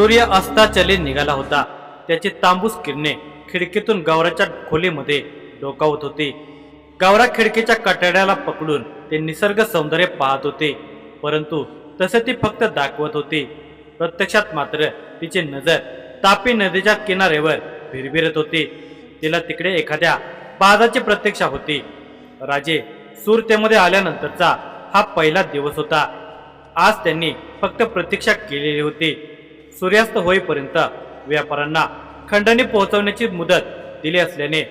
सूर्य अस्ताचले निघाला होता. त्याची तांबूस किरणे खिडकीतून गावराच्या खोलीमध्ये डोकावत होती. गावरा खिडकीच्या कटाड्याला पकडून ते निसर्ग सौंदर्य पाहत होते. परंतु तसे ती फक्त दाखवत होती. प्रत्यक्षात मात्र तिची नजर तापी नदीच्या किनाऱ्यावर भिरभिरत होती. तिला तिकडे एखाद्या बाजाची प्रतीक्षा होती. राजे सुरतेमध्ये आल्यानंतरचा हा पहिला दिवस होता. आज त्यांनी फक्त प्रतीक्षा केलेली होती. सूर्यास्त होईपर्यंत व्यापाऱ्यांना खंडणी पोहोचवण्याची मुदत दिली असल्याने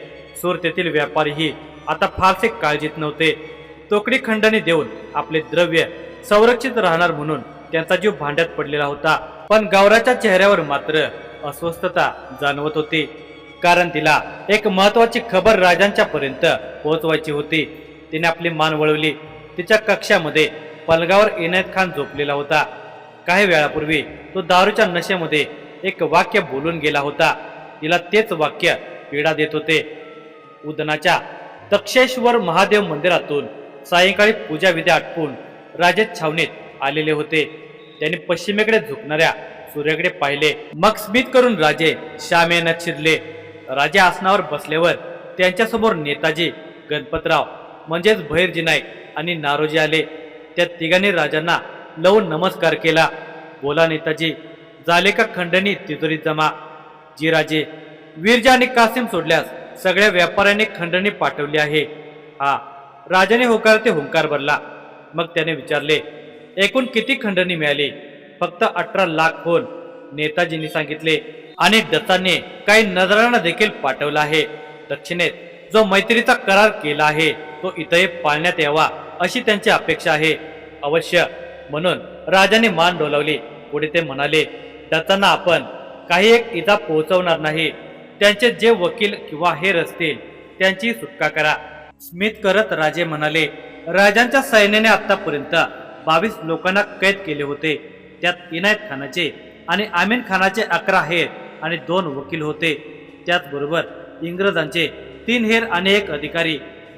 सुरतेतील व्यापारीही आता फारसे काळजीत नव्हते. तोकडी खंडणी देऊन आपले द्रव्य संरक्षित राहणार म्हणून त्यांचा जीव भांड्यात पडलेला होता. पण गौराच्या चेहऱ्यावर मात्र अस्वस्थता जाणवत होती. कारण तिला एक महत्वाची खबर राजांच्या पर्यंत पोहोचवायची होती. तिने आपली मान वळवली. तिच्या कक्षामध्ये पलगावर इनायत खान झोपलेला होता. काही वेळापूर्वी तो दारूच्या नशेमध्ये एक वाक्य बोलून गेला होता. तिला तेच वाक्य पीडा देत होते. उदनाच्या दक्षेश्वर महादेव मंदिरातून सायंकाळी पूजा विधी आटपून राजे छावणीत आलेले होते. त्याने पश्चिमेकडे झुकणाऱ्या सूर्याकडे पाहिले. मग स्मित करून राजे श्याम श्यामेनात शिरले राजे आसनावर बसल्यावर त्यांच्यासमोर नेताजी गणपतराव म्हणजेच भैरजी नाईक आणि नारोजी आले. त्या तिघांनी राजांना लवून नमस्कार केला. बोला नेताजी झाले का खंडणी तिजोरीत जमा? जीराजे वीरजा आणि कासिम सोडल्यास सगळ्या व्यापाऱ्यांनी खंडणी पाठवली आहे. हा राजाने होकार ते हुंकार भरला. मग त्याने विचारले एकूण किती खंडणी मिळाली? फक्त अठरा लाख होल. नेताजींनी सांगितले आणि दत्ताने काही नजरांना देखील पाठवला आहे. दक्षिणेत जो मैत्रीचा करार केला आहे तो इथंही पाळण्यात यावा अशी त्यांची अपेक्षा आहे. अवश्य म्हणून राजाने मान डोलावली. पुढे ते म्हणाले दत्तांना आपण काही एक इजा पोहोचवणार नाही. त्यांचे जे वकील किंवा हेर असतील त्यांची सुटका करा. स्मित करत राजे म्हणाले राजांच्या सैन्याने आतापर्यंत बावीस लोकांना कैद केले होते. त्यात इनायत खानाचे आणि आमीन खानाचे अकरा हेर आणि दोन वकील होते. त्याचबरोबर इंग्रजांचे तीन हेर आणि एक अधिकारी.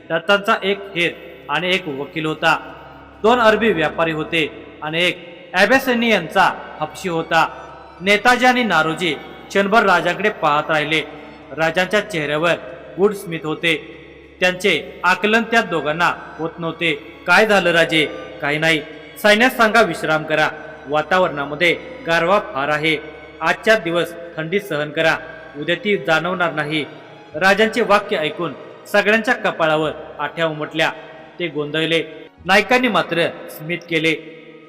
दत्तांचा एक हेर आणि एक वकील होता. दोन अरबी व्यापारी होते आणि एक ॲबेसनियनचा हपशी होता. नेताजी आणि नारोजी क्षणभर राजाकडे पाहत राहिले. राजांच्या चेहऱ्यावर गुड स्मित होते. त्यांचे आकलन त्या दोघांना होत नव्हते. काय झालं राजे? काही नाही. सैन्यात सांगा विश्राम करा. वातावरणामध्ये गारवा फार आहे. आजच्या दिवस थंडी सहन करा. उद्या ती जाणवणार नाही. राजांचे वाक्य ऐकून सगळ्यांच्या कपाळावर आठ्या उमटल्या. ते गोंधळले. नायकांनी मात्र स्मित केले.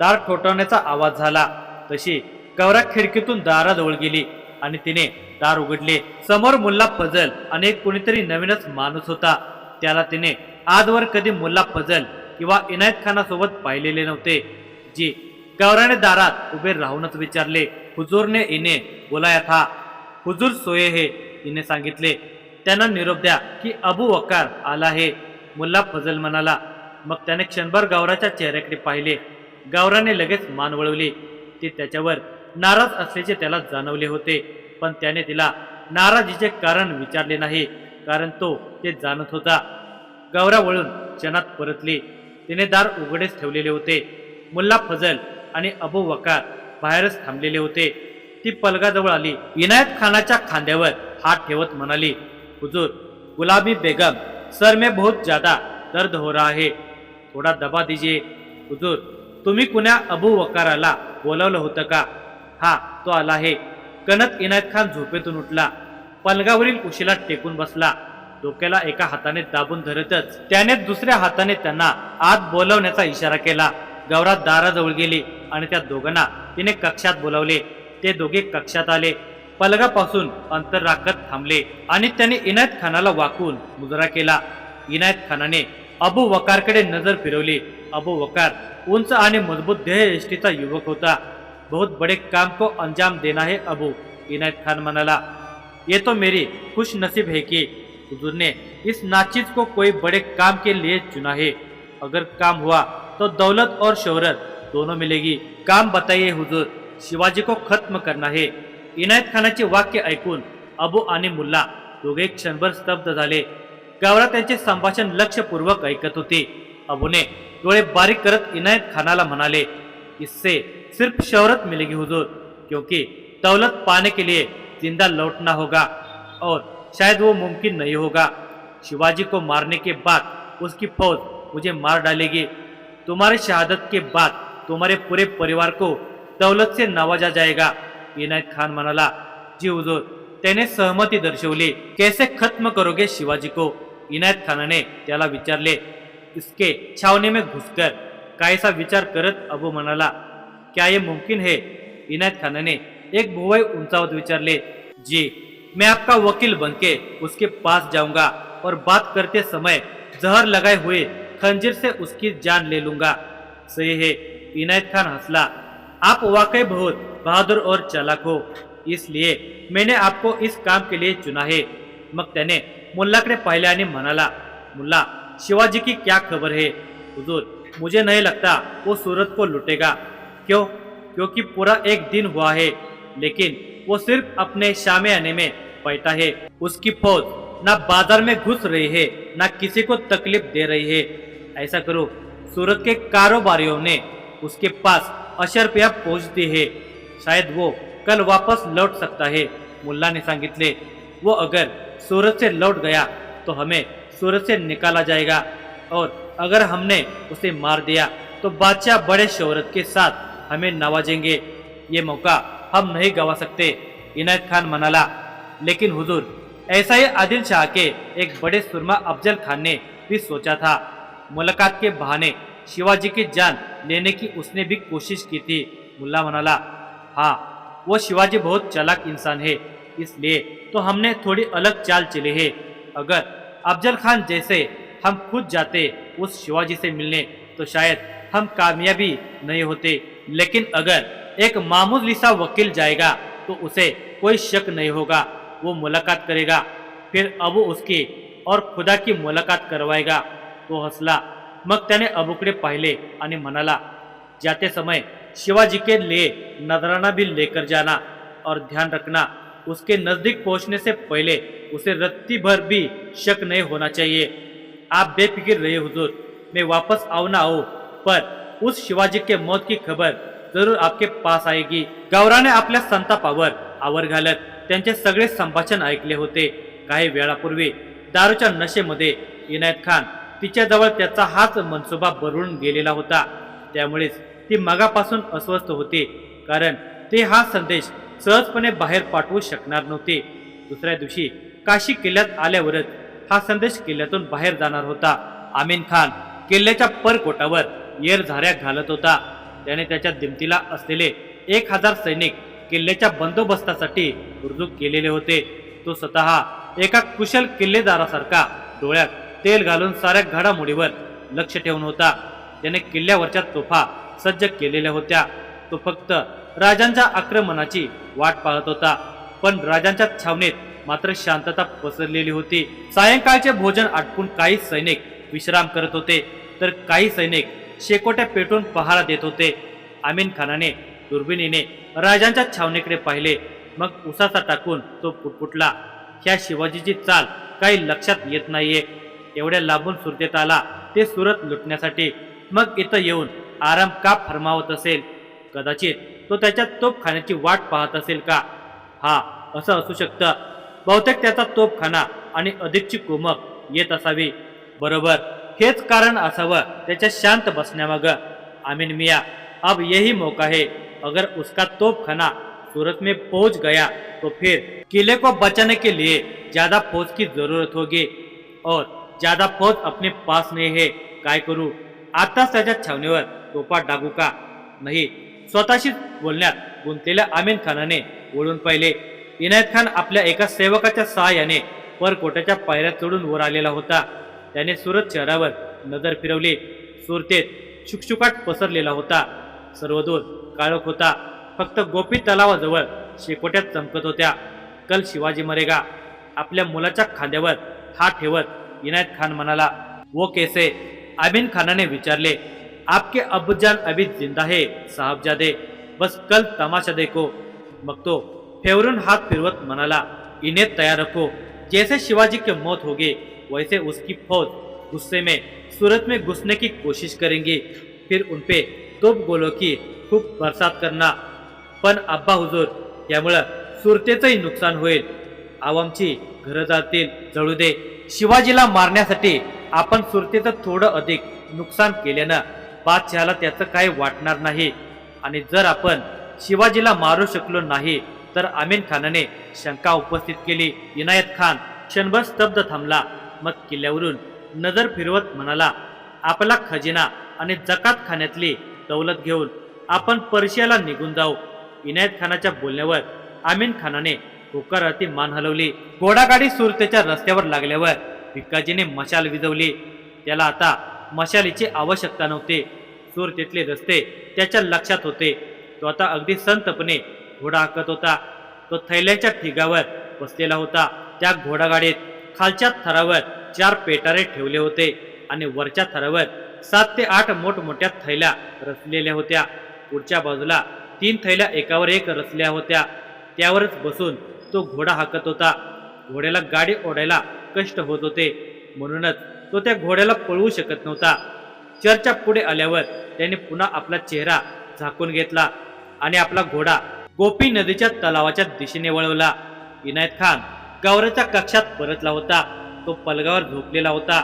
दार ठोठावण्याचा आवाज झाला. तशी गौरा खिडकीतून दाराजवळ गेली आणि तिने दार उघडले. समोर मुल्ला फजल आणि एक कोणीतरी नवीनच माणूस होता. त्याला तिने आजवर कधी मुल्ला फजल किंवा इनायत खानासोबत पाहिलेले नव्हते. जी गौराने दारात उभे राहूनच विचारले हुजूरने इने बोलाया था? हुजूर सोये हे तिने सांगितले. त्यांना निरोप द्या की अबू वकार आला आहे. मुल्ला फजल म्हणाला मग त्याने क्षणभर गौराच्या चेहऱ्याकडे पाहिले. गौराने लगेच मान वळवली. ती त्याच्यावर नाराज असल्याचे त्याला जाणवले होते. पण त्याने तिला नाराजीचे कारण विचारले नाही कारण तो ते जाणत होता. गौरा वळून क्षणात परतली. तिने दार उघडेच ठेवलेले होते. मुल्ला फजल आणि अबू वकार बाहेरच थांबलेले होते. ती पलगाजवळ आली. इनायत खानाच्या खांद्यावर हात ठेवत म्हणाली हुजूर गुलाबी बेगम सर में बहुत ज्यादा दर्द हो रहा है. थोडा दबा दिजे हुजूर तुम्ही कुण्या अबू वकाराला बोलावलं होतं का? हा तो आला आहे. कनक इनायत खान झोपेतून उठला. पलगावरील कुशीला टेकून बसला. डोक्याला एका हाताने दाबून धरतच त्याने दुसऱ्या हाताने त्यांना आत बोलवण्याचा इशारा केला. गौरा दाराजवळ गेली आणि त्या दोघांना तिने कक्षात बोलावले. ते दोघे कक्षात आले. पलगापासून अंतर राखत थांबले आणि त्याने इनायत खानाला वाकून मुजरा केला. इनायत खानाने अबू वकार वकारकडे नज़र फिरवली. अबू वकार उंच आणि मज़बूत देह यष्टीचा युवक होता. बहुत बड़े काम को अंजाम देना है अबू, इनायत खान म्हणाला. ये तो मेरी खुश नसीब है कि हुजूर ने इस नाचीज को कोई बड़े काम के लिए चुना है. अगर काम हुआ तो दौलत और शोहरत दोनों मिलेगी. काम बताइए हुजूर, शिवाजी को खत्म करना है. इनायत खानाचे वाक्य ऐकून अबू आणि मुल्ला दोघे क्षणभर स्तब्ध झाले. त्यांचे संभाषण लक्षपूर्वक ऐकत होती. अबूने डोळे बारीक करत इनायत खानाला म्हणाले, इससे सिर्फ़ शोहरत मिलेगी हुजूर, क्योंकि दौलत पाने के लिए ज़िंदा लौटना होगा और शायद वो मुमकिन नहीं होगा। शिवाजी को मारने के बाद उसकी फौज मुझे मार डालेगी। तुम्हारे शहादत के बाद तुम्हारे पूरे परिवार को दौलत से नवाजा जाएगा। इनायत खान म्हणाला, जी हुजूर त्याने सहमती दर्शवली, कैसे खत्म करोगे शिवाजी को? इनायत खानाने त्याला विचारले, इसके छावनी में घुसकर काहीसा विचार करत अबू म्हणाला क्या ये मुमकिन है? इनायत खानाने एक भुवई उंचावत विचारले, जी, मैं आपका वकील बनके उसके पास जाऊँगा और बात करते समय जहर लगाए हुए खंजीर से उसकी जान ले लूँगा। सही है इनायत खान हंसला, आप वाकई बहुत बहादुर और चालाक हो, इसलिए मैंने आपको इस काम के लिए चुना है। मग त्याने मुल्लाकडे पाहिले आणि म्हणाला, मुल्ला शिवाजी की क्या खबर है? हुजूर, मुझे नहीं लगता वो सूरत को लुटेगा। क्यों? क्योंकि पूरा एक दिन हुआ है, लेकिन वो सिर्फ़ अपने शामे आने में बैठा है। उसकी फौज ना बाज़ार में घुस रही है, ना किसी को तकलीफ़ दे रही है। ऐसा करो, सूरत के कारोबारियों ने उसके पास अशरपिया पहुँचती है। शायद वो कल वापस लौट सकता है। मुल्ला ने सांगितले वो अगर सूरत से लौट गया तो हमें सूरत से निकाला जाएगा। और अगर हमने उसे मार दिया तो बादशाह बड़े शोहरत के साथ हमें नवाजेंगे। ये मौका हम नहीं गवा सकते, इनायत खान मनाला। लेकिन हुजूर, ऐसा ही आदिल शाह के एक बड़े सुरमा अफजल खान ने भी सोचा था। मुलाकात के बहाने शिवाजी की जान लेने की उसने भी कोशिश की थी, मुल्ला मनाला। हाँ वो शिवाजी बहुत चालाक इंसान है इसलिए तो हमने थोड़ी अलग चाल चली है। अगर अफजल खान जैसे हम खुद जाते उस शिवाजी से मिलने तो शायद हम कामयाबी नहीं होते। लेकिन अगर एक मामूली सा वकील जाएगा तो उसे कोई शक नहीं होगा, वो मुलाकात करेगा। फिर अबू उसकी और खुदा की मुलाकात करवाएगा। तो हसला मग त्याने अबूकडे पाहिले आणि म्हणाला जाते समय शिवाजी के लिए नजराना भी लेकर जाना और ध्यान रखना उसके नजदीक पहुंचने से पहले उसे रत्ती भर भी शक नहीं होना चाहिए। आप बेफिक्र रहे हुजूर। मैं वापस आओ ना आओ पर उस शिवाजी के मौत की खबर जरूर आपके पास आएगी। गौराने आपल्या संतापावर आवर घालत त्यांचे सगळे संभाषण ऐकले होते। काही वेळापूर्वी दारूच्या नशेमध्ये इनायत खान तिच्याजवळ त्याचा हाच मनसुबा भरून गेलेला होता. त्यामुळेच ती मगापासून अस्वस्थ होती कारण ते हा संदेश सहजपणे बाहेर पाठवू शकणार नव्हते. दुसऱ्या दिवशी काशी किल्ल्यात आल्यावरच हा संदेश किल्ल्यातून बाहेर जाणार होता. आमीन खान किल्ल्याच्या परकोटावर येर झाऱ्या घालत होता. त्याने त्याच्या दिमतीला असलेले एक हजार सैनिक किल्ल्याच्या बंदोबस्तासाठी रुजू केलेले होते. तो स्वतः एका कुशल किल्लेदारासारखा डोळ्यात तेल घालून साऱ्या घडामोडीवर लक्ष ठेवून होता. त्याने किल्ल्यावरच्या तोफा सज्ज केलेल्या होत्या. तो फक्त राजांच्या आक्रमणाची वाट पाहत होता. पण राजांच्या छावणीत मात्र शांतता पसरलेली होती. सायंकाळचे भोजन आटपून काही सैनिक विश्राम करत होते. तर काही सैनिक शेकोट्या पेटून पहारा देत होते. आमीन खानाने दुर्बिणीने राजांच्या छावणीकडे पाहिले. मग उसाचा टाकून तो पुटपुटला ह्या शिवाजीची चाल काही लक्षात येत नाहीये. एवढ्या लांबून सुरतेत आला ते सुरत लुटण्यासाठी. मग इथं येऊन आराम का फरमावत असेल? कदाचित तो त्याच्या तोपखान्याची वाट पाहत असेल का? हा असं असू शकतं. बहुतेक त्याचा तोपखाना आणि अधिकची कुमक येत असावी. बरोबर. हेच कारण असावं. त्याच्या शांत बसण्यामागं. आमीन मिया. अब यही मौका है. अगर उसका तोपखाना सूरत में पहुंच गया तो फिर किले को बचाने के लिए ज्यादा फौज की जरूरत होगी। और ज्यादा फौज अपने पास नहीं है। काय करू? आताच त्याच्या छावणीवर तोपा डागू का? नाही. स्वतःशीच बोलण्यात गुंतलेल्या आमीन खानाने वळून पाहिले. इनायत खान आपल्या एका सेवकाच्या सहाय्याने परकोटाच्या पायऱ्या चढून वर आलेला होता. त्याने सुरत शहरावर नजर फिरवली. सुरतेत शुकशुकाट पसरलेला होता. सर्वदूर काळोख होता. फक्त गोपी तलावाजवळ शेकोट्यात चमकत होत्या. कल शिवाजी मरेगा. आपल्या मुलाच्या खांद्यावर हात ठेवत इनायत खान म्हणाला वो केसे? आमीन खानाने विचारले आपके अब्बुजान अभी जिंदा है साहबजादे। बस कल तमाशा देखो। मग तो फेवरून हाथ फिरवत म्हणाला इन्हें तैयार रखो। जैसे शिवाजी की मौत होगी वैसे उसकी फौज गुस्से में सूरत में घुसने की कोशिश करेंगी। फिर उनपे तोप गोलों की खूब बरसात करना। पण अब्बा हुजूर त्यामुळं सुरतेचंही नुकसान होईल। आवामची घरं जातील जळू दे। शिवाजीला मारण्यासाठी आपण सुरतेचं थोडं अधिक नुकसान केल्यानं बादशहाला त्याचं काही वाटणार नाही. आणि जर आपण शिवाजीला मारू शकलो नाही तर आमीन खानाने शंका उपस्थित केली. इनायत खान क्षणभर स्तब्ध थांबला. मग किल्ल्यावरून नजर फिरवत म्हणाला आपला खजिना आणि जकात खाण्यातली दौलत घेऊन आपण पर्शियाला निघून जाऊ. इनायत खानाच्या बोलण्यावर आमीन खानाने होकाराती मान हलवली. घोडागाडी सुरतेच्या रस्त्यावर लागल्यावर भिक्काजीने मशाल विजवली. त्याला आता मशालीची आवश्यकता नव्हते. सूर तिथले रस्ते त्याच्या लक्षात होते. तो आता अगदी संतपणे घोडा हाकत होता. तो थैल्याच्या ठिगावर बसलेला होता. त्या घोडागाडीत खालच्या थरावर चार पेटारे ठेवले होते आणि वरच्या थरावर सात ते आठ मोठमोठ्या थैल्या रचलेल्या होत्या. पुढच्या बाजूला तीन थैल्या एकावर एक रचल्या होत्या. त्यावरच बसून तो घोडा हाकत होता. घोड्याला गाडी ओढायला कष्ट होत होते. म्हणूनच तो त्या घोड्याला पळवू शकत नव्हता. चर्चा पुढे आल्यावर त्याने पुन्हा आपला चेहरा झाकून घेतला आणि आपला घोडा गोपी नदीच्या तलावाच्या दिशेने वळवला. इनायत खान गौराच्या कक्षात परतला होता. तो पलगावर झोपलेला होता.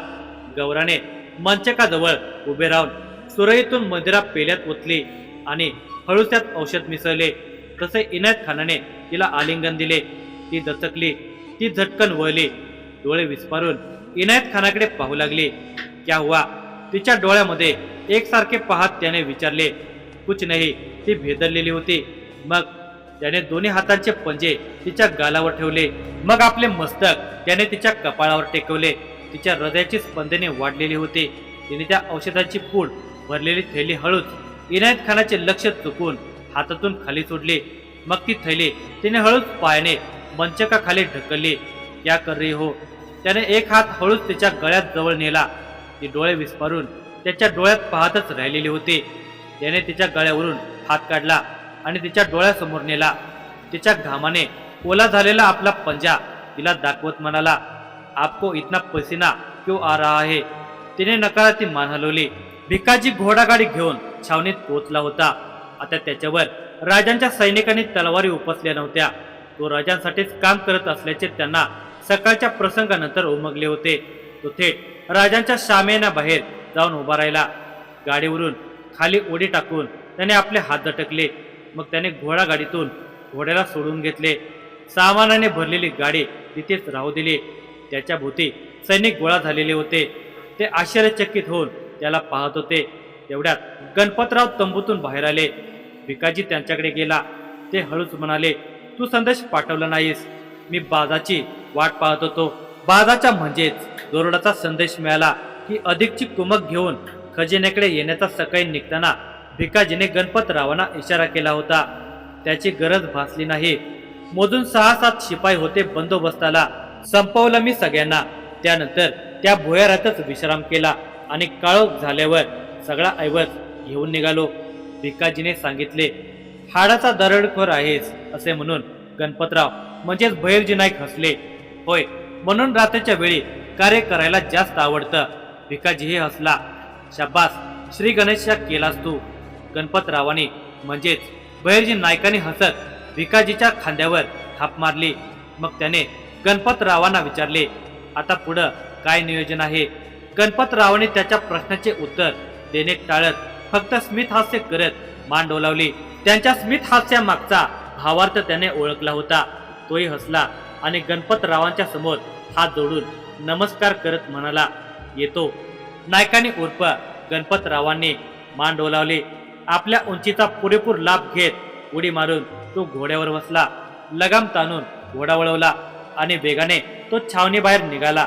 गौराने मंचकाजवळ उभे राहून सुरईतून मंदिरा पेल्यात ओतली आणि हळूच त्यात औषध मिसळले. तसे इनायत खानाने तिला आलिंगन दिले. ती दचकली ती झटकन वळली. डोळे विस्फारून इनायत खानाकडे पाहू लागली. क्या हुआ? तिच्या डोळ्यामध्ये एकसारखे पाहत त्याने विचारले कुछ नाही. ती भेदरलेली होती. मग त्याने दोन्ही हातांचे पंजे तिच्या गालावर ठेवले. मग आपले मस्तक त्याने तिच्या कपाळावर टेकवले. तिच्या हृदयाची स्पंदने वाढलेली होती. तिने त्या औषधाची पूड भरलेली थैली हळूच इनायत खानाचे लक्ष चुकून हातातून खाली सोडले. मग ती थैली तिने हळूच पायाने मंचका खाली ढकलली. क्या कर रही हो? त्याने एक हात हळूच तिच्या गळ्यात जवळ नेला. ती डोळे विस्पारून त्याच्या डोळ्यात पाहतच राहिलेली होती. त्याने तिच्या गळ्यावरून हात काढला आणि तिच्या डोळ्यासमोर नेला. तिच्या घामाने ओला झालेला आपला पंजा तिला दाखवत म्हणाला आपको इतना पसीना क्यों आ रहा है? तिने नकाराती मान हलवली. भिकाजी घोडागाडी घेऊन छावणीत पोहोचला होता. आता त्याच्यावर राजांच्या सैनिकांनी तलवारी उपसल्या नव्हत्या. तो राजांसाठीच काम करत असल्याचे त्यांना सकाळच्या प्रसंगानंतर उमगले होते. तो थेट राजांच्या शामेना बाहेर जाऊन उभा राहिला. गाडीवरून खाली उडी टाकून त्याने आपले हात झटकले मग त्याने घोडा गाडीतून घोड्याला सोडून घेतले. सामानाने भरलेली गाडी तिथेच राहू दिली. त्याच्या भोवती सैनिक गोळा झालेले होते. ते आश्चर्यचकित होऊन त्याला पाहत होते. तेवढ्यात गणपतराव तंबूतून बाहेर आले. भिकाजी त्यांच्याकडे गेला. ते हळूच म्हणाले तू संदेश पाठवला नाहीस. मी बाजाची वाट पाहत होतो. बाजाचा म्हणजेच दोरडाचा संदेश मिळाला की अधिकची कुमक घेऊन खजिन्याकडे येण्याचा सकाळी निघताना भिकाजीने गणपतरावांना इशारा केला होता. त्याची गरज भासली नाही. मोजून सहा सात शिपाई होते बंदोबस्ताला. संपवलं मी सगळ्यांना. त्यानंतर त्या भुयारातच विश्राम केला आणि काळोख झाल्यावर सगळा ऐवज घेऊन निघालो. भिकाजीने सांगितले हाडाचा दरडखोर आहेस असे म्हणून गणपतराव म्हणजेच भैरजी नाईक हसले. होय. म्हणून रात्रीच्या वेळी कार्य करायला जास्त आवडतं. भिकाजीही हसला. शाबास श्री गणेशा केलास तू. गणपतरावाने म्हणजेच बहिरजी नायकाने हसत भिकाजीच्या खांद्यावर थाप मारली. मग त्याने गणपतरावांना विचारले आता पुढं काय नियोजन आहे? गणपतरावाने त्याच्या प्रश्नाचे उत्तर देणे टाळत फक्त स्मित हास्य करत मान डोलावली. त्यांच्या स्मित हास्यामागचा भावार्थ त्याने ओळखला होता. तोही हसला आणि गणपतरावांच्या समोर हात जोडून नमस्कार करत म्हणाला येतो. नायकाने उर्फ गणपतरावांनी मान डोलावली. आपल्या उंचीचा पुरेपूर लाभ घेत उडी मारून तो घोड्यावर बसला. लगाम ताणून घोडा वळवला आणि वेगाने तो छावणीबाहेर निघाला.